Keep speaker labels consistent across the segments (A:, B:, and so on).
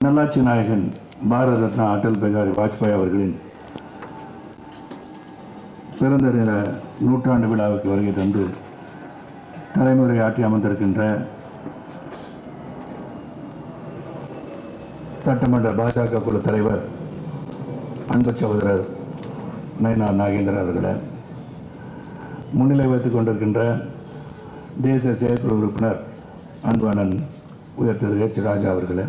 A: நல்லாட்சி நாயகன் பாரத ரத்னா அடல் பிகாரி வாஜ்பாய் அவர்களின் பிறந்த நில நூற்றாண்டு விழாவுக்கு வருகை தந்து தலைமுறை ஆற்றி அமர்ந்திருக்கின்ற சட்டமன்ற பாஜக குழு தலைவர் அன்பு சகோதரர் நயனார் நாகேந்திரன் அவர்களை முன்னிலை வைத்துக் கொண்டிருக்கின்ற தேசிய செயற்குழு உறுப்பினர் அன்பானன் உயர் திரு எச் ராஜா அவர்களை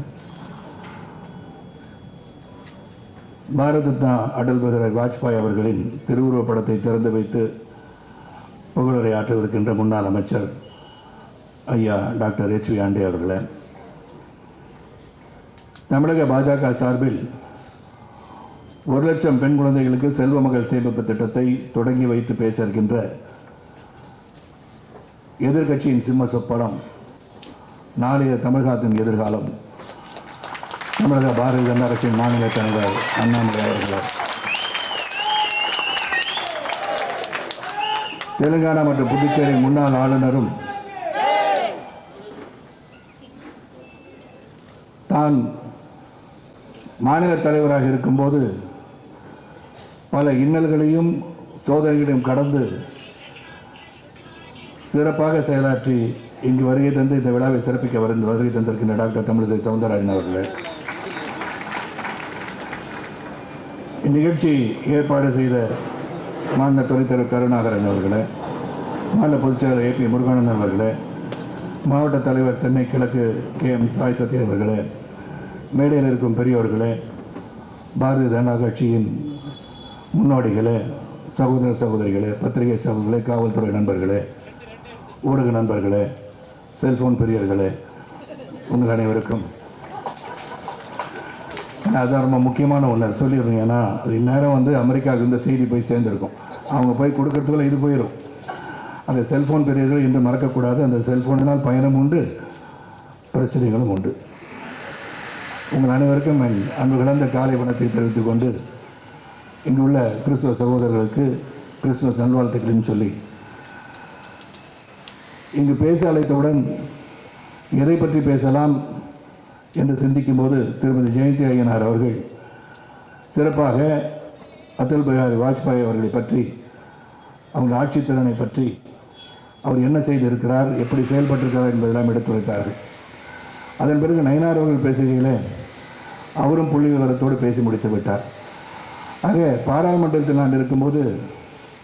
A: பாரத் ரத்னா அடல் பிஹாரி வாஜ்பாய் அவர்களின் திருவுருவப் படத்தை திறந்து வைத்து புகழுரை ஆற்றவிருக்கின்ற முன்னாள் அமைச்சர் ஐயா டாக்டர் எச் வி ஆண்டே அவர்களே. தமிழக பாஜக சார்பில் ஒரு லட்சம் பெண் குழந்தைகளுக்கு செல்வ மகள் சேமிப்பு திட்டத்தை தொடங்கி வைத்து பேச இருக்கின்ற எதிர்க்கட்சியின் சிம்ம சொப்பனம் நாளைய தமிழகத்தின் எதிர்காலம். தமிழக பாரதிய ஜனதா கட்சியின் மாநில தலைவர் அண்ணாமலை அவர்கள். தெலுங்கானா மற்றும் புதுச்சேரி முன்னாள் ஆளுநரும் தான் மாநில தலைவராக இருக்கும்போது பல இன்னல்களையும் சோதனைகளையும் கடந்து சிறப்பாக செயலாற்றி இங்கு வருகை தந்து இந்த விழாவை சிறப்பிக்க வருந்து வருகை தந்திருக்கின்ற டாக்டர் தமிழிசை சவுந்தரராஜன் அவர்களே. இந்நிகழ்ச்சி ஏற்பாடு செய்த மாநில துணைத் கருணாகரன் அவர்களே மாநில பொதுச்செயலர் ஏ பி முருகானந்தன் அவர்களே மாவட்ட தலைவர் சென்னை கிழக்கு கே எம் சாய் சத்ய அவர்களே மேடையில் இருக்கும் பெரியவர்களே பாரதிய ஜனதா கட்சியின் முன்னோடிகளே சகோதர சகோதரிகளே பத்திரிகை சகோதரர்களே காவல்துறை நண்பர்களே ஊடக நண்பர்களே செல்போன் பெரியவர்களே உங்கள் அனைவருக்கும் அதான் ரொம்ப முக்கியமான ஒன்று சொல்லிடுறேன் ஏன்னா அது இந்நேரம் வந்து அமெரிக்காவுக்கு இந்த செய்தி போய் சேர்ந்துருக்கும். அவங்க போய் கொடுக்கறதுக்குள்ள இது போயிடும் அந்த செல்ஃபோன் பெரியவர்கள் இன்று மறக்கக்கூடாது. அந்த செல்ஃபோனினால் பயணம் உண்டு பிரச்சனைகளும் உண்டு. உங்கள் அனைவருக்கும் என் அன்பு கலந்த காலை வணக்கத்தை தெரிவித்துக் கொண்டு இங்கு உள்ள கிறிஸ்துவ சகோதரர்களுக்கு கிறிஸ்துவ நல்வாழ்த்துக்கள்னு சொல்லி இங்கு பேச அழைத்தவுடன் எதை பற்றி பேசலாம்? என்று சிந்திக்கும் போது திருமதி ஜெயந்தி ஐயனார் அவர்கள் சிறப்பாக அடல் பிஹாரி வாஜ்பாய் அவர்களை பற்றி அவங்க ஆட்சித்திறனை பற்றி அவர் என்ன செய்திருக்கிறார் எப்படி செயல்பட்டிருக்கிறார் என்பதெல்லாம் எடுத்துரைத்தார்கள். அதன் பிறகு நயனார் அவர்கள் பேசுகையில் அவரும் புள்ளி விவரத்தோடு பேசி முடித்து விட்டார். ஆக பாராளுமன்றத்தில் நான் இருக்கும்போது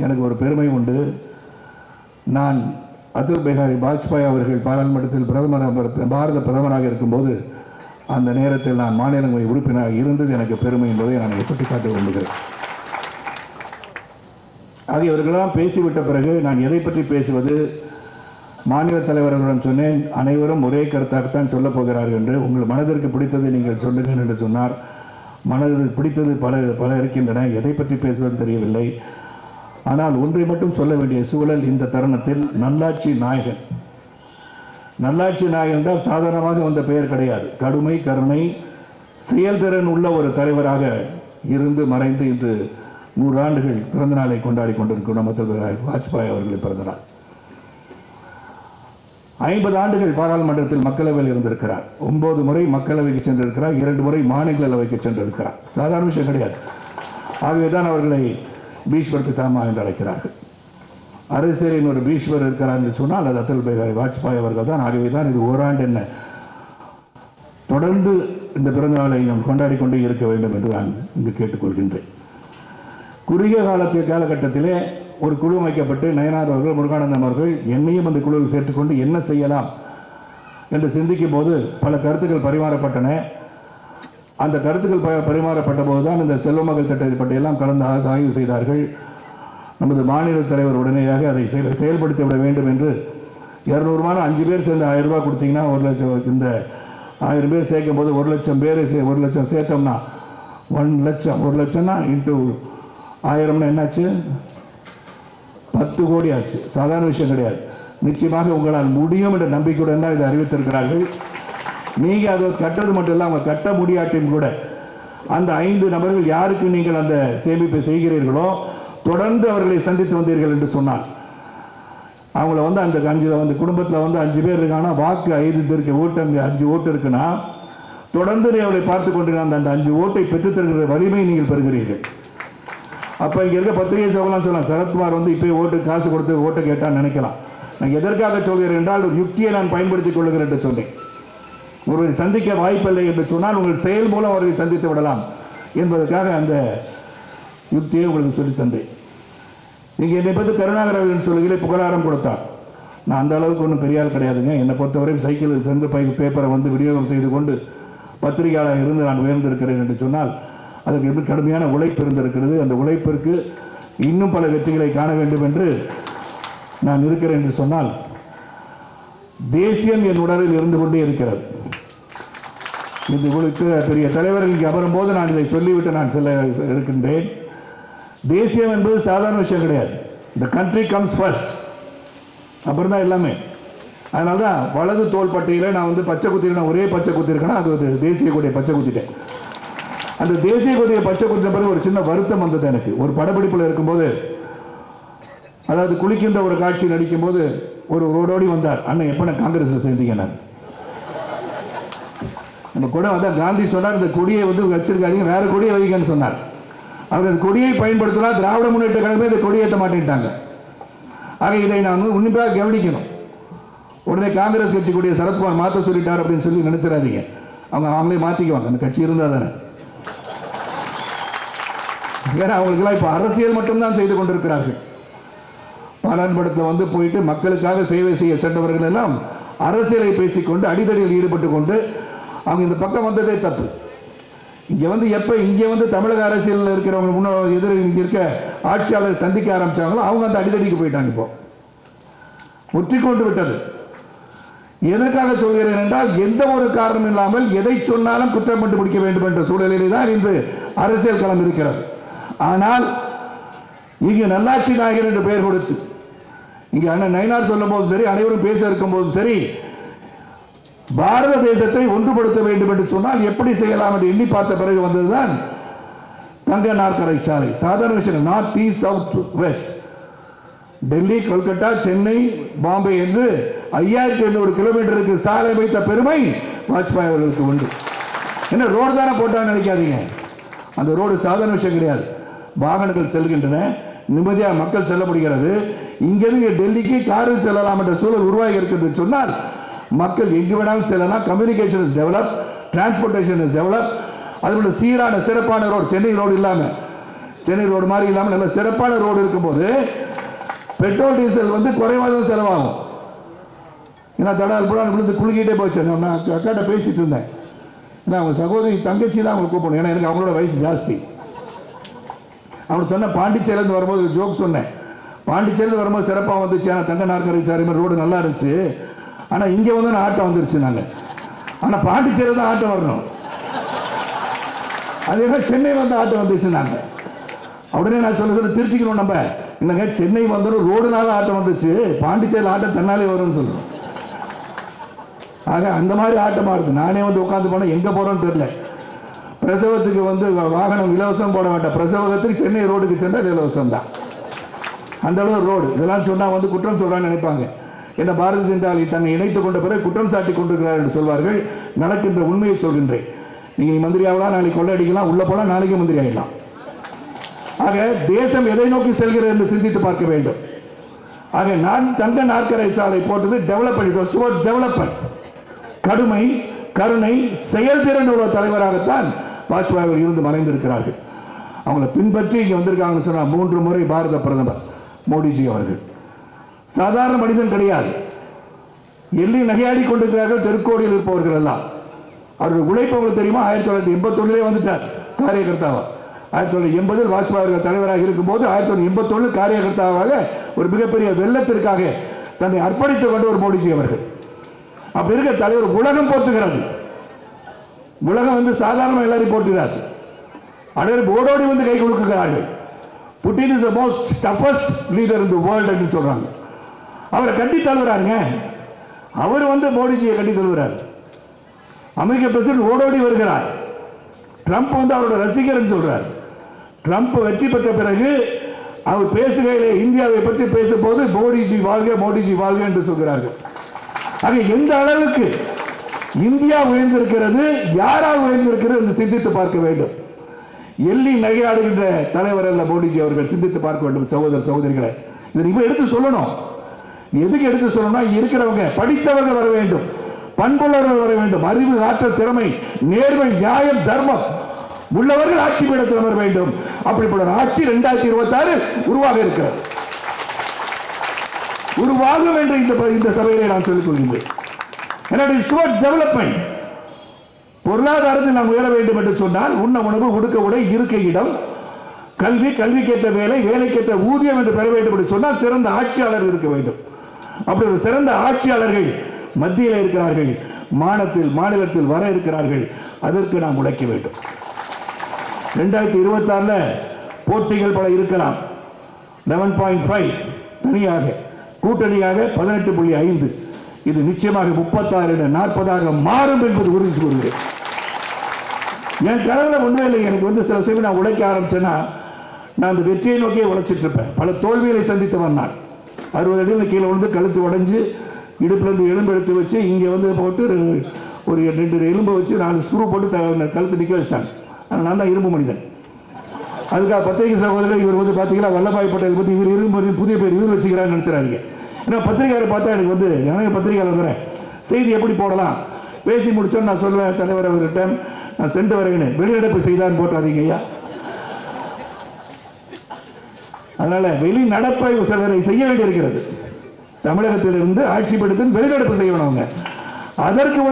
A: எனக்கு ஒரு பெருமை உண்டு. நான் அடல் பிஹாரி வாஜ்பாய் அவர்கள் பாராளுமன்றத்தில் பிரதமர் பாரத பிரதமராக இருக்கும்போது அந்த நேரத்தில் நான் மாநிலங்களை உறுப்பினராக இருந்தது எனக்கு பெருமை என்பதை நான் சுட்டிக்காட்ட விரும்புகிறேன் அது இவர்களெல்லாம் பேசிவிட்ட பிறகு நான் எதை பற்றி பேசுவது? மாநில தலைவர்களுடன் சொன்னேன் அனைவரும் ஒரே கருத்தாகத்தான் சொல்லப் போகிறார்கள் என்று. உங்கள் மனதிற்கு பிடித்ததை நீங்கள் சொல்லுங்கள் என்று சொன்னார். மனதிற்கு பிடித்தது பல பல இருக்கின்றன எதை பற்றி பேசுவது தெரியவில்லை. ஆனால் ஒன்றை மட்டும் சொல்ல வேண்டிய சூழல் இந்த தருணத்தில் நல்லாட்சி நாயகன் நல்லாட்சி நாயகன் என்றால் சாதாரணமாக வந்த பெயர் கிடையாது. கடுமை கருணை செயல்திறன் உள்ள ஒரு தலைவராக இருந்து மறைந்து இன்று நூறு ஆண்டுகள் பிறந்த நாளை கொண்டாடி கொண்டிருக்கும் நம்ம வாஜ்பாய் அவர்களை பிறந்தநாள் ஐம்பது ஆண்டுகள் பாராளுமன்றத்தில் மக்களவையில் இருந்திருக்கிறார். ஒன்பது முறை மக்களவைக்கு சென்றிருக்கிறார். இரண்டு முறை மாநிலங்களவைக்கு சென்றிருக்கிறார். சாதாரண விஷயம் கிடையாது. ஆகவே தான் அவர்களை பீஷ்வர் தாமா என்று அழைக்கிறார்கள். அரசியலின் ஒரு பீஷ்வர் இருக்கிறார் என்று சொன்னால் அது அட்டல் பிஹாரி வாஜ்பாய் அவர்கள் தான். ஆகவே தான் இது ஓராண்டு என்ன? தொடர்ந்து இந்த பிறந்த நாம் கொண்டாடி கொண்டே இருக்க வேண்டும் என்று நான் இங்கு கேட்டுக்கொள்கின்றேன். குறுகிய காலத்து காலகட்டத்திலே ஒரு குழு அமைக்கப்பட்டு நயனார் அவர்கள் முருகானந்தம் அவர்கள் என்னையும் அந்த குழுவில் சேர்த்துக்கொண்டு என்ன செய்யலாம் என்று சிந்திக்கும் போது பல கருத்துக்கள் பரிமாறப்பட்டன. அந்த கருத்துக்கள் ப பரிமாறப்பட்ட போது தான் இந்த செல்வமகள் திட்டத்தை பற்றியெல்லாம் கலந்து ஆய்வு செய்தார்கள். நமது மாநில தலைவர் உடனடியாக அதை செயல் செயல்படுத்தி விட வேண்டும் என்று இரநூறுமான அஞ்சு பேர் சேர்ந்து ஆயிரம் ரூபாய் கொடுத்தீங்கன்னா ஒரு லட்சம் இந்த ஆயிரம் பேர் சேர்க்கும் போது ஒரு லட்சம் பேர் சே ஒரு லட்சம் சேர்த்தோம்னா ஒன் லட்சம் ஒரு லட்சம்னா இன்ட்டு ஆயிரம்னா என்னாச்சு? பத்து கோடி ஆச்சு. சாதாரண விஷயம் கிடையாது. நிச்சயமாக உங்களால் முடியும் என்ற நம்பிக்கையுடன் தான் இதை அறிவித்திருக்கிறார்கள். நீங்கள் அதை கட்டுறது மட்டும் இல்லை அவங்க கட்ட முடியாட்டியும் கூட அந்த ஐந்து நபர்கள் யாருக்கு நீங்கள் அந்த சேமிப்பை செய்கிறீர்களோ தொடர்ந்து அவர்களை சந்தித்து வந்தீர்கள் என்று சொன்னார். அவங்கள வந்து அந்த அஞ்சு அந்த குடும்பத்தில் வந்து அஞ்சு பேர் இருக்காங்கன்னா வாக்கு ஐந்து இருக்கு ஓட்டு அங்கே அஞ்சு ஓட்டு இருக்குன்னா தொடர்ந்து நீ அவளை பார்த்து கொண்டிருக்கிற அந்த அந்த அஞ்சு ஓட்டை பெற்றுத்தருகிற வலிமை நீங்கள் பெறுகிறீர்கள். அப்போ இங்கே இருக்க பத்திரிகை சோகலாம் சொல்லலாம் சரத்குமார் வந்து இப்போ ஓட்டு காசு கொடுத்து ஓட்டை கேட்டான்னு நினைக்கலாம். நான் எதற்காக சொல்கிறேன் என்றால் ஒரு யுக்தியை நான் பயன்படுத்திக் கொள்கிறேன் என்று சொன்னேன். ஒருவரை சந்திக்க வாய்ப்பில்லை என்று சொன்னால் உங்கள் செயல் மூலம் அவர்களை சந்தித்து விடலாம் என்பதற்காக அந்த யுக்தியை உங்களுக்கு சொல்லி தந்தேன். நீங்கள் என்னை பற்றி கருணாகரன் சொல்லுகிறே புகழாரம் கொடுத்தார். நான் அந்த அளவுக்கு ஒன்றும் பெரியால் கிடையாதுங்க. என்னை பொறுத்தவரை சைக்கிளில் சென்று பை பேப்பரை வந்து விநியோகம் செய்து கொண்டு பத்திரிகையாளர் இருந்து நான் உயர்ந்திருக்கிறேன் என்று சொன்னால் அதுக்கு எப்படி கடுமையான உழைப்பு இருந்திருக்கிறது. அந்த உழைப்பிற்கு இன்னும் பல வெற்றிகளை காண வேண்டும் என்று நான் இருக்கிறேன் என்று சொன்னால் தேசியம் என் உடலில் இருந்து கொண்டே இருக்கிறது. இது குறித்து பெரிய தலைவர்கள் இங்கே அமரும்போது நான் இதை சொல்லிவிட்டு நான் செல்ல இருக்கின்றேன். தேசியம் என்பது சாதாரண விஷயம் கிடையாது. இந்த கண்ட்ரி கம்ஸ் ஃபர்ஸ்ட் அப்புறம் தான் எல்லாமே. அதனால தான் வலது தோல் பட்டியில் நான் வந்து பச்சை குத்திருக்கேன். ஒரே பச்சை குத்திருக்கேன்னா அது ஒரு தேசிய கொடியை பச்சை குத்திட்டேன். அந்த தேசிய கொடியை பச்சை குத்தின பிறகு ஒரு சின்ன வருத்தம் வந்தது எனக்கு. ஒரு படப்பிடிப்பில் இருக்கும்போது அதாவது குளிக்கின்ற ஒரு காட்சி நடிக்கும்போது ஒரு ரோடோடி வந்தார். அண்ணன் எப்போ நான் காங்கிரஸில் சேர்ந்தீங்க? நான். அந்த கூட அதான் காந்தி சொன்னார் இந்த கொடியை வந்து வச்சிருக்காதீங்க. வேற கொடியை வைங்கன்னு சொன்னார். அவர்கள் அந்த கொடியை பயன்படுத்தினா திராவிட முன்னேற்ற கழகமே இந்த கொடியேற்ற மாட்டேன்ட்டாங்க. ஆக இதை நான் உன்னிப்பாக கவனிக்கணும். உடனே காங்கிரஸ் கட்சி கூடிய சரத்குமார் மாற்ற சொல்லிட்டார் அப்படின்னு சொல்லி நினைச்சிடாதீங்க. அவங்க அவங்களே மாற்றிக்குவாங்க அந்த கட்சி இருந்தால் தானே. ஏன்னா அவங்களுக்கெல்லாம் இப்போ அரசியல் மட்டும்தான் செய்து கொண்டிருக்கிறார்கள். பாராளுமன்றத்தில் வந்து போயிட்டு மக்களுக்காக சேவை செய்ய சென்றவர்கள் எல்லாம் அரசியலை பேசிக்கொண்டு அடிதடியில் ஈடுபட்டு கொண்டு அவங்க இந்த பக்கம் வந்ததே தப்பு. இங்கே வந்து எப்போ இங்கே வந்து தமிழக அரசியலில் இருக்கிறவங்க முன்ன எதிர் இங்கே இருக்க ஆட்சியாளர் சந்திக்க ஆரம்பிச்சாங்களோ அவங்க அந்த அடிதடிக்கு போயிட்டாங்க இப்போ. முற்றி கொண்டு விட்டது. எதற்காக சொல்கிறேன் என்றால் எந்த ஒரு காரணம் இல்லாமல் எதை சொன்னாலும் குற்றம் கண்டுபிடிக்க வேண்டும் என்ற சூழலிலே தான் இன்று அரசியல் களம் இருக்கிறது. ஆனால் இங்கு நல்லாட்சி நாயகர் என்று பெயர் கொடுத்து இங்கே அண்ணன் நயினார் சொல்லும் போதும் சரி அனைவரும் பேச இருக்கும் போதும் சரி பாரத தேசத்தை ஒன்றுபடுத்த வேண்டும் என்று சொன்னால் எப்படி செய்யலாம் என்று எண்ணி பார்த்த பிறகு வந்ததுதான் தங்க நாற்கரை சாலை. சாதாரண விஷயம் north east south west Delhi Kolkata Chennai Bombay என்று ஐயாயிரத்தி எண்ணூறு கிலோமீட்டருக்கு சாலை வைத்த பெருமை வாஜ்பாய் அவர்களுக்கு உண்டு. என்ன ரோடு தானே போட்டான்னு நினைக்காதீங்க. அந்த ரோடு சாதாரண விஷயம் கிடையாது. வாகனங்கள் செல்கின்றன. நிம்மதியாக மக்கள் செல்ல முடிகிறது. இங்கிருந்து டெல்லிக்கு காரில் செல்லலாம் என்ற சூழல் உருவாகி இருக்கிறது சொன்னால் மக்கள் எங்கு வேணாலும் செல்லலாம். Communication is develop transportation is develop அதுபோல் சீரான சிறப்பான ரோடு சென்னை ரோடு இல்லாமல் சென்னை ரோடு மாதிரி இல்லாமல் நல்ல சிறப்பான ரோடு இருக்கும்போது பெட்ரோல் டீசல் வந்து குறைவாக தான் செலவாகும். ஏன்னா தடால் புறான் விழுந்து குலுக்கிட்டே போச்சு. நான் அக்காட்ட பேசிட்டு இருந்தேன். ஏன்னா அவங்க சகோதரி தங்கச்சி தான் அவங்களை கூப்பிடணும். ஏன்னா எனக்கு அவங்களோட வயசு ஜாஸ்தி. அவனுக்கு சொன்ன பாண்டிச்சேரிலேருந்து வரும்போது ஜோக் சொன்னேன். பாண்டிச்சேரியில் வரும்போது சிறப்பாக வந்துச்சு. ஆனால் தங்க நாற்கரை சாரி மாதிரி ரோடு நல்லா இருந்துச்சு. ஆனால் இங்கே வந்து நான் ஆட்டம் வந்துருச்சு நாங்கள் ஆனால் பாண்டிச்சேரி தான் ஆட்டம் வரணும். அதே மாதிரி சென்னை வந்து ஆட்டம் வந்துருச்சு நாங்கள் உடனே நான் சொல்ல சொல்ல திருச்சிக்கணும் நம்ம. இல்லைங்க சென்னை வந்தாலும் ரோடுனால ஆட்டம் வந்துச்சு பாண்டிச்சேரியில் ஆட்டம் தன்னாலே வரும்னு சொல்கிறோம் ஆக அந்த மாதிரி ஆட்டமாக இருக்குது நானே வந்து உட்காந்து போனால் எங்கே போகிறோன்னு தெரியல. பிரசவத்துக்கு வந்து வாகனம் இலவசம் போட வேண்டாம். பிரசவத்துக்கு சென்னை ரோடுக்கு சென்றால் இலவசம் தான் அந்த அளவு ரோடு. இதெல்லாம் சொன்னால் வந்து குற்றம் சொல்கிறான்னு நினைப்பாங்க. என்ன பாரதிய ஜனதாவை தன்னை இணைத்துக் கொண்ட பிறகு குற்றம் சாட்டி கொண்டிருக்கிறார் என்று சொல்வார்கள். நடக்கின்ற உண்மையை சொல்கின்றேன். நீங்கள் மந்திரி ஆகலாம் நாளைக்கு கொள்ளையடிக்கலாம் உள்ளே போனால் நாளைக்கு மந்திரி ஆகிடலாம் ஆக தேசம் எதை நோக்கி செல்கிறது என்று சிந்தித்து பார்க்க வேண்டும். ஆக நான் தங்க நாற்கரை சாலை போட்டது டெவலப் டுவர்ட்ஸ் டெவலப்பர் கடுமை கருணை செயல்திறன் உள்ள தலைவராகத்தான் வாஜ்பாய் அவர்கள் இருந்து மறைந்திருக்கிறார்கள். அவங்களை பின்பற்றி இங்கே வந்திருக்காங்கன்னு சொன்னால் மூன்று முறை பாரத பிரதமர் மோடிஜி அவர்கள். சாதாரண மனிதன் கிடையாது. எள்ளி நகையாடி கொண்டிருக்கிறார்கள் தெருக்கோடியில் இருப்பவர்கள் எல்லாம். அவர்கள் உழைப்பு உங்களுக்கு தெரியுமா? ஆயிரத்தி தொள்ளாயிரத்தி எண்பத்தொன்னுலே வந்துட்டார் காரியகர்த்தாவா. ஆயிரத்தி தொள்ளாயிரத்தி எண்பதில் வாஜ்பாய் அவர்கள் தலைவராக இருக்கும்போது ஆயிரத்தி தொள்ளாயிரத்தி எண்பத்தொன்னு காரியகர்த்தாவாக ஒரு மிகப்பெரிய வெள்ளத்திற்காக தன்னை அர்ப்பணித்துக் கொண்டு ஒரு மோடிஜி அவர்கள். அப்படி இருக்க தலைவர் உலகம் போற்றுகிறது. உலகம் வந்து சாதாரண எல்லாரையும் போட்டுகிறார்கள் அனைவரும் ஓடோடி வந்து கை கொடுக்கிறார்கள். Putin is the most toughest leader in the world அப்படின்னு சொல்கிறாங்க அவரை கட்டி தழுவுறாருங்க அவர் வந்து மோடிஜியை கட்டி தழுவுறார் அமெரிக்க பிரசிடன்ட் ஓடோடி வருகிறார். ட்ரம்ப் வந்து அவரோட ரசிகர்னு சொல்றார். ட்ரம்ப் வெற்றி பெற்ற பிறகு அவர் பேசுகையில் இந்தியாவை பற்றி பேசும்போது மோடிஜி வாழ்க மோடிஜி வாழ்க என்று சொல்கிறார்கள். ஆக எந்த அளவுக்கு இந்தியா உயர்ந்திருக்கிறது யாரால் உயர்ந்திருக்கிறது என்று சிந்தித்து பார்க்க வேண்டும். எள்ளி நகையாடுகின்ற தலைவர் அல்ல மோடிஜி அவர்கள். சிந்தித்து பார்க்க வேண்டும் சகோதர சகோதரிகளை. இதை இப்போ எடுத்து சொல்லணும். எதுக்கு எடுத்து சொல்லணும்னா இருக்கிறவங்க படித்தவர்கள் வர வேண்டும். பண்புள்ளவர்கள் வர வேண்டும். அறிவு ஆற்றல் திறமை நேர்மை நியாயம் தர்மம். உள்ளவர்கள் ஆட்சி பீடத்தில் அமர வேண்டும். அப்படிப்பட்ட ஆட்சி இரண்டாயிரத்தி இருபத்தி ஆறு உருவாக இருக்கிறது. உருவாகும் என்று இந்த இந்த சபையிலே நான் சொல்லிக் கொள்கின்றேன். என்னுடைய டுவர்ட்ஸ் டெவலப்மெண்ட் பொருளாதாரத்தில் நாம் உயர வேண்டும் என்று சொன்னால் உண்ண உணவு உடுக்க உடை இருக்க இடம் கல்வி கேட்ட வேலை வேலை கேட்ட ஊதியம் என்று பெற வேண்டும் என்று சொன்னால் சிறந்த ஆட்சியாளர் இருக்க வேண்டும். அப்படி ஒரு சிறந்த ஆட்சியாளர்கள் மத்தியில் இருக்கிறார்கள் மாநிலத்தில் மாநிலத்தில் வர இருக்கிறார்கள். அதற்கு நாம் உழைக்க வேண்டும். ரெண்டாயிரத்தி இருபத்தி ஆறில் போட்டிகள் பல இருக்கலாம். லெவன் பாயிண்ட் ஃபைவ் தனியாக கூட்டணியாக பதினெட்டு புள்ளி ஐந்து. இது நிச்சயமாக முப்பத்தாறு நாற்பதாக மாறும் என்பது உறுதி கூறுகிறேன். என் கடவுளை ஒன்றும் இல்லை. எனக்கு வந்து சில சமயம் நான் உழைக்க ஆரம்பிச்சேன்னா நான் அந்த வெற்றியை நோக்கியே உழைச்சிட்டு இருப்பேன். பல தோல்விகளை சந்தித்தவன் நான். அறுபது அடியில் கீழே விழுந்து கழுத்து உடஞ்சி இடுப்புலேருந்து எலும்பு எடுத்து வச்சு இங்கே வந்து போட்டு ஒரு- ஒரு ரெண்டு எலும்பை வச்சு நாலு சுரு போட்டு த- கழுத்து நிற்க வச்சிட்டாங்க ஆனால் நான் தான் இரும்பு மனிதன். அதுக்காக பத்திரிகை சகோதரர் இவர் வந்து பார்த்தீங்கன்னா வல்லபாய் பட்டேல் பற்றி இவர் இரும்பு புதிய பேர் இவர் வச்சுக்கிறான்னு நினைச்சுறாங்க ஏன்னா பத்திரிகையாளர் பார்த்தா எனக்கு வந்து எனக்கு பத்திரிகையாளர் வரேன் செய்தி எப்படி போடலாம்? பேசி முடிச்சோன்னு நான் சொல்லுவேன் தலைவர் அவர்கிட்ட. நான் சென்று வரேன்னு. வெளிநடப்பு செய்தான்னு போட்டாதீங்க ஐயா. அதனால வெளி நடப்பை சிலரை செய்ய வேண்டியிருக்கிறது. தமிழகத்திலிருந்து ஆட்சி படுத்தி வெளிநடப்பு செய்யணும் அவங்க. அதற்கு